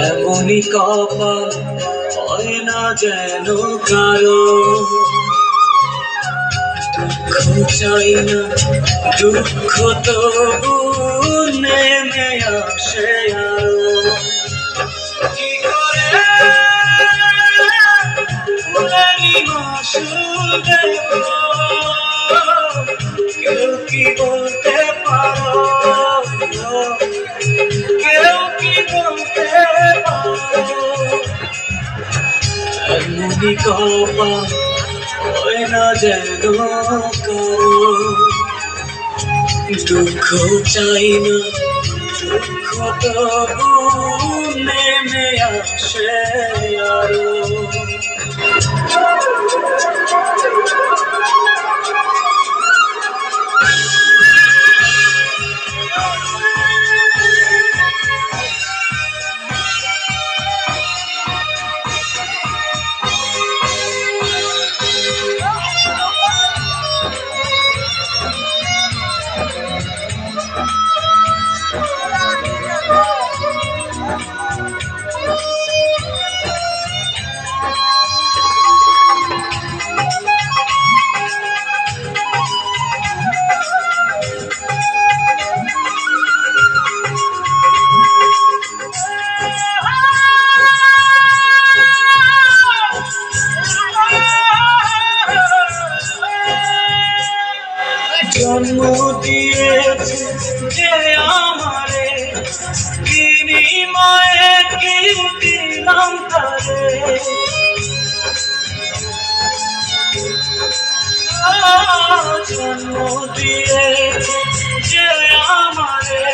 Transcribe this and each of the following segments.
এমনই কপাল হয় না যেন কারও। চাই না, দুঃখ তো নেমে আসে কি করে? মাসুল এমনই কপাল হয় না যেন দুঃখ চাই না দুঃখ তবু নেমে আসে আরও দিয়েছে যে আমারে বিনিময়ে কি দিলাম তারে জন্ম দিয়েছে যে আমারে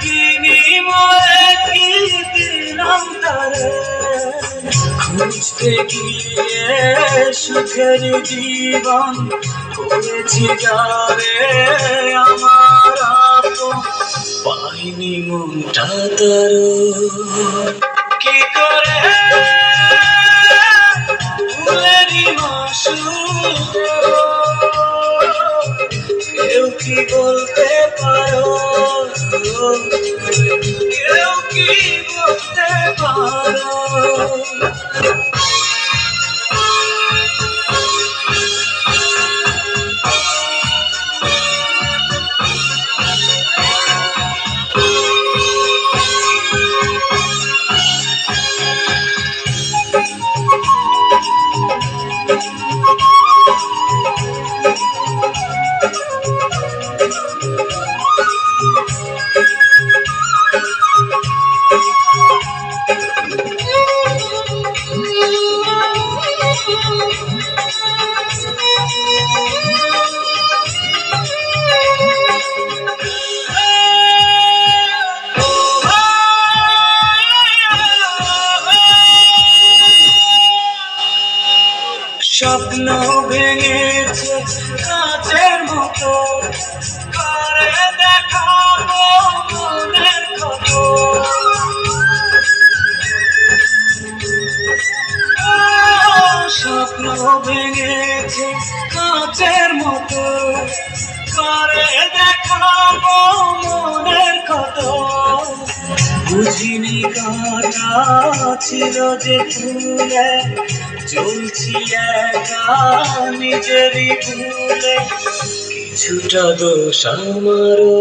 বিনিময়ে কি দিলাম তারে খুঁজতে গিয়ে সুখের জীবন আমার পাইনি মনটা তার কি করে? ফুলেরই মাসুল কেউ কি বলতে স্বপ্ন ভেঙেছে কাচের মতো। করে দেখাবো মনের খবর। স্বপ্ন ভেঙেছে কাচের মতো। করে দেখাবো মনের বুঝিনি কাটা ছিল যে ফুলে চলছি একা নিজেরই ভুলে। কিছুটা দোষ আমারও।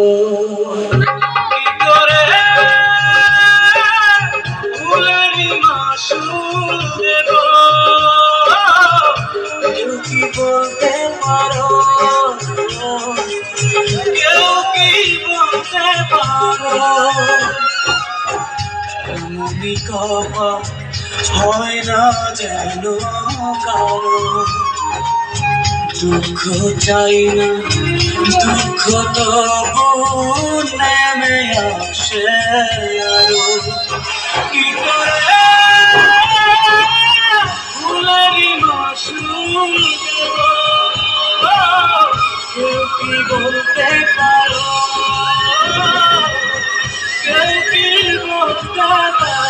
বলতে বিকপা হয় না যেন কারও। দুঃখ চাই না, দুঃখ তো নেমে আসে আরও। কি করে? মাসুম কি বলতে পারো? কেউ কি বলতে পারো?